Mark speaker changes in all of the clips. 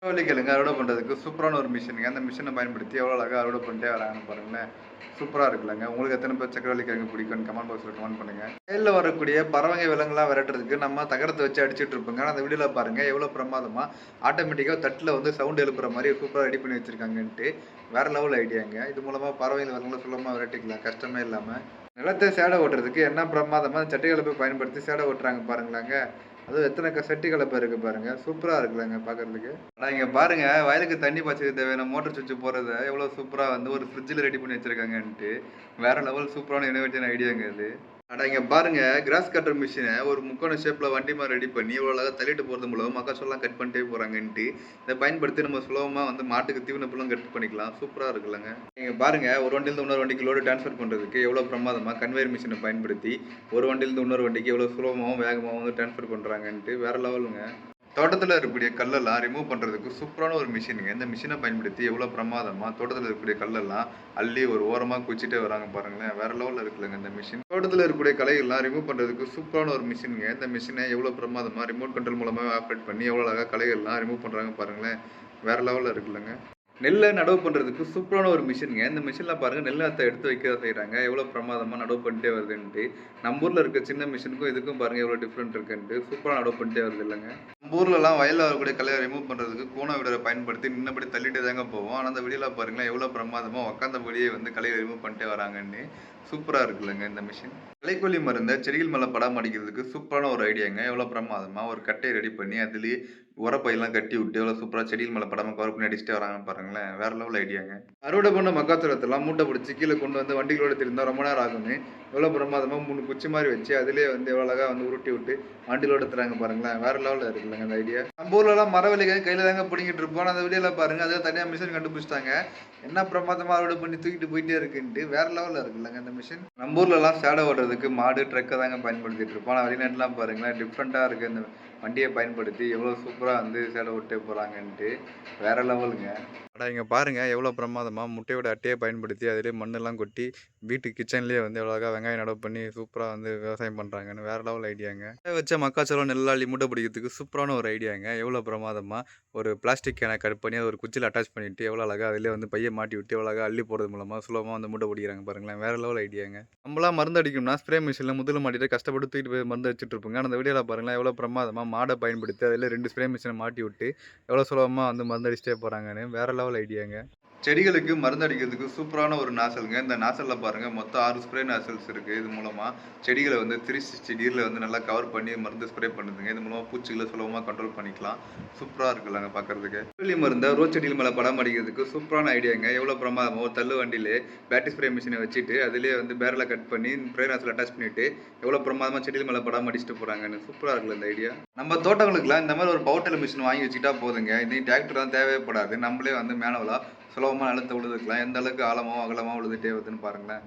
Speaker 1: சக்கரவள்ளிக்கிழங்கு அறுவடை பண்ணுறதுக்கு சூப்பரான ஒரு மிஷினுங்க அந்த மிஷினை பயன்படுத்தி எவ்வளோ அழகாக அறுவடை பண்ணிட்டே வராங்கன்னு பாருங்களேன். சூப்பராக இருக்குல்லங்க. உங்களுக்கு எத்தனை பேர் சக்கரவள்ளிக்கிழங்கு பிடிக்கும்னு கமெண்ட் பாக்ஸில் கமெண்ட் பண்ணுங்கள் வயலில் வரக்கூடிய பறவைங்க விலங்குலாம் விரட்டுறதுக்கு நம்ம தகரத்தை வச்சு அடிச்சுட்டு இருப்போங்க. ஆனால் அந்த வீடியோவில் பாருங்கள் எவ்வளோ பிரமாதமாக ஆட்டோமேட்டிக்காக தட்டில் வந்து சவுண்ட் எழுப்புற மாதிரி சூப்பராக ரெடி பண்ணி வச்சுருக்காங்கன்ட்டு வேறு லெவல் ஐடியாங்க இது மூலமாக பறவைகள் விலங்குலாம் சுலமாக விரட்டிக்கலாம். கஷ்டமே இல்லாமல் நிலத்தை சேடை ஓட்டுறதுக்கு என்ன பிரமாதமாக சட்டைகளை போய் பயன்படுத்தி சேடை ஓட்டுறாங்க பாருங்களாங்க. அதுவும் எத்தனை க செட்டி கலப்பை இருக்குது பாருங்க. சூப்பராக இருக்குல்லங்க பார்க்கறதுக்கு ஆனால் இங்கே பாருங்க வயலுக்கு தண்ணி பாய்ச்சது தேவையான மோட்டர் சுவிட்ச் போகிறத எவ்வளோ சூப்பராக வந்து ஒரு ஃப்ரிட்ஜில் ரெடி பண்ணி வச்சிருக்காங்கன்ட்டு வேற லெவல் சூப்பரான இனோவேட்டிவ் ஐடியாங்க இது. அடா இங்கே பாருங்க கிராஸ் கட்டர் மிஷினை ஒரு முக்கோண ஷேப்பில் வண்டி மாதிரி ரெடி பண்ணி இவ்வளோ அழகாக தள்ளிட்டு போகிறது மூலம் மக்காச்சோலாம் கட் பண்ணிட்டே போகிறாங்கன்ட்டு இதை பயன்படுத்தி நம்ம சுலபமாக வந்து மாட்டுக்கு தீவன புல்லும் கட் பண்ணிக்கலாம் சூப்பராக இருக்குல்லங்க நீங்கள் பாருங்க ஒரு வண்டியிலிருந்து இன்னொரு வண்டிக்கு லோடு ட்ரான்ஸ்ஃபர் பண்ணுறதுக்கு எவ்வளோ பிரமாதமாக கன்வேயர் மிஷினை பயன்படுத்தி ஒரு வண்டியிலிருந்து இன்னொரு வண்டிக்கு எவ்வளோ சுலபமாகவும் வேகமாகவும் வந்து ட்ரான்ஸ்ஃபர் பண்ணுறாங்கன்ட்டு வேற லெவலுங்க தோட்டத்தில் இருக்கக்கூடிய கல்லெல்லாம் ரிமூவ் பண்ணுறதுக்கு சூப்பரான ஒரு மிஷினுங்க இந்த மிஷினை பயன்படுத்தி எவ்வளோ பிரமாதமாக தோட்டத்தில் இருக்கக்கூடிய கல்லெல்லாம் அள்ளி ஒரு ஓரமாக குச்சிட்டே வராங்க பாருங்களேன். வேற லெவலில் இருக்குல்லங்க இந்த மிஷின் தோட்டத்தில் இருக்கக்கூடிய கலைகள்லாம் ரிமூவ் பண்ணுறதுக்கு சூப்பரான ஒரு மிஷினுங்க இந்த மிஷினை எவ்வளோ பிரமாதமாக ரிமோட் கண்ட்ரோல் மூலமாக ஆப்ரேட் பண்ணி எவ்வளோ அழகாக கலைகள்லாம் ரிமூவ் பண்ணுறாங்க பாருங்களேன். வேற லெவலில் இருக்குல்லங்க. நெல்லை நடவு பண்ணுறதுக்கு சூப்பரான ஒரு மிஷினுங்க இந்த மிஷினில் பாருங்கள் நெல் அத்தை எடுத்து வைக்க செய்கிறாங்க எவ்வளோ பிரமாதமாக நடவு பண்ணிட்டே வருதுன்ட்டு. நம்ம ஊரில் இருக்க சின்ன மிஷினுக்கும் இதுக்கும் பாருங்கள் எவ்வளோ டிஃப்ரெண்ட் இருக்குன்ட்டு. சூப்பராக நடவு பண்ணிட்டே வருது இல்லைங்க. நம்ம ஊர்லலாம் வயலில் வரக்கூடிய கலையை ரிமூவ் பண்ணுறதுக்கு கூண விடரை பயன்படுத்தி நின்னபடி தள்ளிட்டே தாங்க போவோம். ஆனால் அந்த வீடியோவில் பாருங்களேன் எவ்வளோ பிரமாதமாக உக்காந்தபடியே வந்து கலையை ரிமூவ் பண்ணிட்டே வராங்கன்னு சூப்பராக இருக்குல்லங்க இந்த மிஷின் கலைக்கொல்லி மருந்தை செடிகள் மேலே படம் அடிக்கிறதுக்கு சூப்பரான ஒரு ஐடியாங்க எவ்வளோ பிரமாதமாக ஒரு கட்டையை ரெடி பண்ணி அதுலேயே உரப்பையெல்லாம் கட்டி விட்டு எவ்வளோ சூப்பராக செடியில் மேலே படாமல் கவர் பண்ணி அடிச்சுட்டே வராங்க பாருங்களேன். வேற லெவல் ஐடியாங்க அறுவடை பண்ண மக்காச்சோளத்தெல்லாம் மூட்டை பிடிச்சி கீழே கொண்டு வந்து வண்டிகளோட திருந்தால் ரொம்ப நேரம் ஆகுங்க எவ்வளோ பிரமாதமாக மூணு குச்சி மாதிரி வச்சு அதிலே வந்து எவ்வளோ அழகாக வந்து உருட்டி விட்டு வண்டிகளோட தராங்க பாருங்களேன். வேற லெவலில் இருக்குல்லங்க அந்த ஐடியா நம்ம ஊர்லலாம் மரவள்ளிக்காய் கையில் தாங்க பிடிங்கிட்டு இருப்போம் அந்த வெளியில் பாருங்கள் அதில் தனியாக மிஷின் கண்டுபிடிச்சிட்டாங்க. என்ன பிரமாதமாக அறுவடை பண்ணி தூக்கிட்டு போயிட்டே இருக்குன்ட்டு வேற லெவலில் இருக்குல்லங்க அந்த மிஷின் நம்ம ஊர்லலாம் சேடை ஓடுறதுக்கு மாடு ட்ரக்கை தாங்க பயன்படுத்திட்டு இருப்போம். ஆனால் வெளிநாட்டுலாம் பாருங்களேன் டிஃப்ரெண்ட்டாக இருக்குது அந்த வண்டியை பயன்படுத்தி எவ்வளோ சூப்பராக வந்து சேலை விட்டே போகிறாங்கன்ட்டு வேற லெவலுங்க. அடா இங்கே பாருங்கள் எவ்வளோ பிரமாதமாக முட்டையோட அட்டையை பயன்படுத்தி அதிலே மண்ணெல்லாம் கொட்டி வீட்டு கிச்சன்லேயே வந்து எவ்வளோ வெங்காயம் நடவு பண்ணி சூப்பராக வந்து விவசாயம் பண்ணுறாங்கன்னு வேறு லெவல் ஐடியாங்க அதை வச்ச மக்காச்சோளம் நெல்லாளி மூட்டை பிடிக்கிறதுக்கு சூப்பரான ஒரு ஐடியாங்க எவ்வளோ பிரமாதமாக ஒரு பிளாஸ்டிக் கேனை கட் பண்ணி அதை ஒரு குச்சியில் அட்டாச் பண்ணிவிட்டு எவ்வளோ அழகாக அதிலே வந்து பையை மாட்டி விட்டு எவ்வளோ அழகாக அள்ளி போடுறது மூலமாக சுலபமாக வந்து மூட்டை பிடிக்கிறாங்க பாருங்களேன். வேறு லெவல் ஐடியாங்க நம்மளாம் மருந்து அடிக்கணும்னா ஸ்ப்ரே மிஷினில் முதல்ல மாட்டிட்டு கஷ்டப்பட்டு தூக்கிட்டு போய் மருந்து அடிச்சிட்டு இருப்போங்க. அந்த வீடியோவில் பாருங்களேன் எவ்வளோ பிரமாதமாக மாடை பயன்படுத்தி அதில் ரெண்டு ஸ்ப்ரே மிஷினை மாட்டி விட்டு எவ்வளோ சுலபமாக வந்து மருந்து அடிச்சிட்டே போகிறாங்கன்னு வேற லெவல் டிராவல் ஐடியாங்க செடிகளுக்கு மருந்து அடிக்கிறதுக்கு சூப்பரான ஒரு நாசலுங்க. இந்த நாசலில் பாருங்கள் மொத்தம் ஆறு ஸ்ப்ரே நாசல்ஸ் இருக்குது இது மூலமாக செடிகளை வந்து த்ரீ சிக்ஸ்டி டிகிரியில் வந்து நல்லா கவர் பண்ணி மருந்து ஸ்ப்ரே பண்ணுதுங்க. இது மூலமாக பூச்சிகளை சுலபமாக கண்ட்ரோல் பண்ணிக்கலாம். சூப்பராக இருக்குல்லங்க பார்க்குறதுக்கு வெள்ளி மருந்தை ரோஸ் செடிகள் மேலே படம் அடிக்கிறதுக்கு சூப்பரான ஐடியாங்க. எவ்வளோ பிரமாதமோ தள்ளு வண்டியிலே பேட்டரி ஸ்ப்ரே மிஷினை வச்சுட்டு அதிலே வந்து பேரலை கட் பண்ணி ஸ்ப்ரே நாசல் அட்டாச் பண்ணிட்டு எவ்வளோ பிரமாதமாக செடிகள் மேலே படம் அடிச்சுட்டு போகிறாங்கன்னு சூப்பராக இருக்குல்ல இந்த ஐடியா. நம்ம தோட்டங்களுக்குலாம் இந்த மாதிரி ஒரு பவுட்டல் மிஷின் வாங்கி வச்சுக்கிட்டா போதுங்க. இது டிராக்டர்லாம் தேவைப்படாது. நம்மளே வந்து மேனுவலாக சுலபமாக நிலத்தை உழுதுக்கலாம். எந்த அளவுக்கு ஆழமோ அகலமாக உழுதுட்டே வருதுன்னு பாருங்களேன்.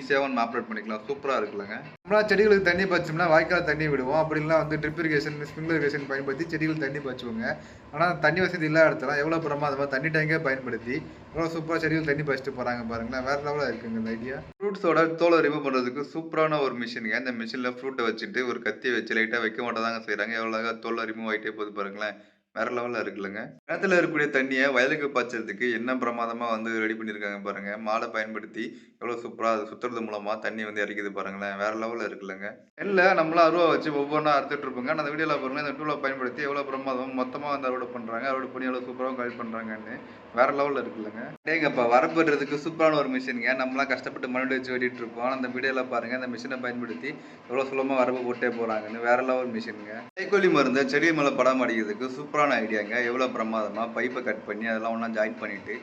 Speaker 1: ஈஸியாக நம்ம ஆப்ரேட் பண்ணிக்கலாம். சூப்பராக இருக்குல்லங்க. நம்மளா செடிகளுக்கு தண்ணி பாய்ச்சோம்னா வாய்க்கால் தண்ணி விடுவோம். அப்படிலாம் வந்து ட்ரிப் இரிகேஷன் ஸ்ப்ரிங்க்லர் இரிகேஷன் பயன்படுத்தி செடிகள் தண்ணி பாய்ச்சுவோங்க. ஆனால் தண்ணி வசதி இல்லாத இடத்துல எவ்வளோ பிரமாதமாக தண்ணி டேங்கே பயன்படுத்தி எவ்வளோ சூப்பராக செடிகள் தண்ணி பாய்ச்சிட்டு போகிறாங்க பாருங்களேன். வேறு லெவலில் இருக்குங்க இந்த ஐடியா ஃப்ரூட்ஸோட தோலை ரிமூவ் பண்ணுறதுக்கு சூப்பரான ஒரு மிஷினுங்க இந்த மிஷினில் ஃப்ரூட்டை வச்சுட்டு ஒரு கத்தியை வச்சு லைட்டாக வைக்க மாட்டேதாங்க செய்கிறாங்க எவ்வளோ தோலை ரிமூவ் ஆகிட்டே போகுது பாருங்களேன். வேற லெவலில் இருக்குல்லங்க. கிணத்துல இருக்கக்கூடிய தண்ணியை வயலுக்கு பாய்ச்சறதுக்கு என்ன பிரமாதமாக வந்து ரெடி பண்ணியிருக்காங்க பாருங்க. மாடை பயன்படுத்தி எவ்வளோ சூப்பராக அது சுற்றுறது மூலமாக தண்ணி வந்து இறக்கிது பாருங்களேன். வேற லெவலில் இருக்குல்லங்க. இல்லை நம்மளாம் அருவா வச்சு ஒவ்வொன்றா அறுத்துட்டு இருப்போங்க. அந்த வீடியோவில் பாருங்க இந்த டூலை பயன்படுத்தி எவ்வளோ பிரமாதம் மொத்தமாக வந்து அறுவடை பண்ணுறாங்க அறுவடை பண்ணி எவ்வளோ சூப்பராக கல் பண்ணுறாங்கன்னு வேற லெவலில் இருக்குல்லங்க. டேங்கப்பா வரப்படுறதுக்கு சூப்பரான ஒரு மிஷினுங்க நம்மளாம் கஷ்டப்பட்டு மறுபடியும் வச்சு வெட்டிட்டு இருப்போம். ஆனால் அந்த வீடியோவில் பாருங்க அந்த மிஷினை பயன்படுத்தி எவ்வளோ சுலமாக வரப்பு போட்டே போகிறாங்கன்னு வேற லெவல் மிஷினுங்க கைக்கொல்லி மருந்து செடி மேலே படம் அடிக்கிறதுக்கு சூப்பராக சூப்பரான ஐடியாங்க. எவ்வளோ பிரமாதமாக பைப்பை கட் பண்ணி அதெல்லாம் ஒன்றா ஜாயின் பண்ணிட்டு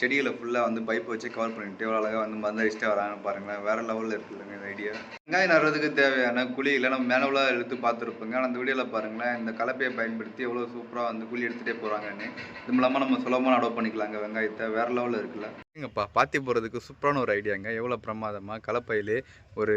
Speaker 1: செடிகளை ஃபுல்லாக வந்து பைப்பை வச்சு கவர் பண்ணிவிட்டு எவ்வளோ அழகாக வந்து மருந்து வராங்க பாருங்களேன். வேறு லெவலில் இருக்குதுங்க இந்த ஐடியா வெங்காயம் நடுறதுக்கு தேவையான குழியில் நம்ம மேனுவலாக எடுத்து பார்த்துருப்போங்க. ஆனால் அந்த வீடியோவில் பாருங்களேன் இந்த கலப்பையை பயன்படுத்தி எவ்வளோ சூப்பராக வந்து குழி எடுத்துகிட்டே போகிறாங்கன்னு இது மூலமாக நம்ம சுலபமாக நடவு பண்ணிக்கலாங்க வெங்காயத்தை. வேற லெவலில் இருக்குல்ல. எங்கப்பா பாத்தி போகிறதுக்கு சூப்பரான ஒரு ஐடியாங்க. எவ்வளோ பிரமாதமாக கலப்பையிலே ஒரு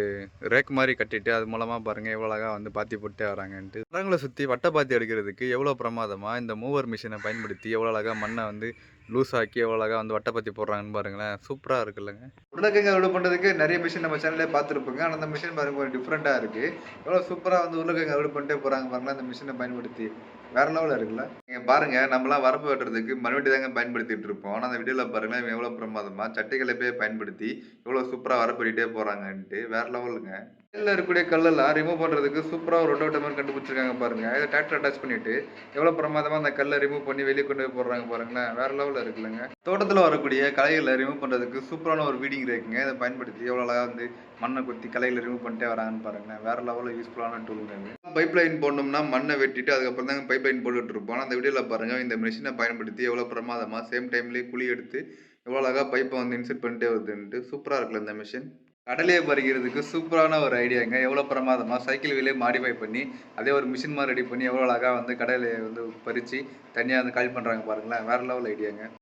Speaker 1: ரேக் மாதிரி கட்டிட்டு அது மூலமாக பாருங்கள் எவ்வளோ அழகாக வந்து பாத்தி போட்டே வராங்கன்ட்டு. மரங்களை சுற்றி வட்டை பாத்தி எடுக்கிறதுக்கு எவ்வளோ பிரமாதமாக இந்த மூவர் மிஷினை பயன்படுத்தி எவ்வளோ அழகாக மண்ணை வந்து லூஸ் ஆக்கி எவ்வளோ அழகாக வந்து வட்டை பாத்தி போடுறாங்கன்னு பாருங்களேன். சூப்பராக இருக்குல்லங்க. உருளைக்கிழங்கு அறுவடை பண்ணுறதுக்கு நிறைய மிஷின் நம்ம சேனல்லே பார்த்துருப்போங்க. ஆனால் அந்த மிஷின் பாருங்க ஒரு டிஃப்ரெண்ட்டாக இருக்குது எவ்வளோ சூப்பராக வந்து உருளைக்கிழங்கு அறுவடை பண்ணிட்டே போகிறாங்க பாருங்களேன் அந்த மிஷினை பயன்படுத்தி. வேற லெவலில் இருக்குல்ல? நீங்கள் பாருங்க நம்மளாம் வரப்பு வெட்டுறதுக்கு மண்வெட்டி தாங்க பயன்படுத்திட்டு இருப்போம். ஆனால் அந்த வீடியோவில் பாருங்க இவன் எவ்வளோ பிரமாதமாக சட்டைகளை போய் பயன்படுத்தி எவ்வளோ சூப்பராக வரப்பு வெட்டிட்டே போகிறாங்கன்ட்டு வேற லெவலுங்க கல்லில் இருக்கக்கூடிய கல்லெல்லாம் ரிமூவ் பண்ணுறதுக்கு சூப்பராக ஒரு ரொட்டோட்ட மாதிரி கண்டுபிடிச்சிருக்காங்க பாருங்க. இதை டிராக்டர் அட்டாச் பண்ணிட்டு எவ்வளோ பிரமாதமாக அந்த கல்லை ரிமூவ் பண்ணி வெளியே கொண்டு போய் போடுறாங்க பாருங்களேன். வேற லெவலில் இருக்குல்லங்க. தோட்டத்தில் வரக்கூடிய கலைகளை ரிமூவ் பண்ணுறதுக்கு சூப்பரான ஒரு வீடிங் இருக்குங்க இதை பயன்படுத்தி எவ்வளோ அழகாக வந்து மண்ணை கொத்தி கலைகளை ரிமூவ் பண்ணிட்டே வராங்கன்னு பாருங்களேன். வேற லெவலில் யூஸ்ஃபுல்லான டூலுங்க பைப் லைன் போடணும்னா மண்ணை வெட்டிட்டு அதுக்கப்புறம் தாங்க பைப் லைன் போட்டுட்டு இருப்போம். அந்த வீடியோவில் பாருங்க. இந்த மிஷினை பயன்படுத்தி எவ்வளோ பிரமாதமாக சேம் டைம்லேயே குழி எடுத்து எவ்வளோ அழகாக பைப்பை வந்து இன்செர்ட் பண்ணிட்டே வருதுன்ட்டு சூப்பராக இருக்குல்ல இந்த மிஷின் கடலையை பறிக்கிறதுக்கு சூப்பரான ஒரு ஐடியாங்க. எவ்வளோ பிரமாதமாக சைக்கிள் வீலே மாடிஃபை பண்ணி அதே ஒரு மிஷின் மாதிரி ரெடி பண்ணி எவ்வளோ அழகாக வந்து கடலையை வந்து பறித்து தனியாக வந்து கால் பண்ணுறாங்க பாருங்களேன். வேறு லெவல் ஐடியாங்க.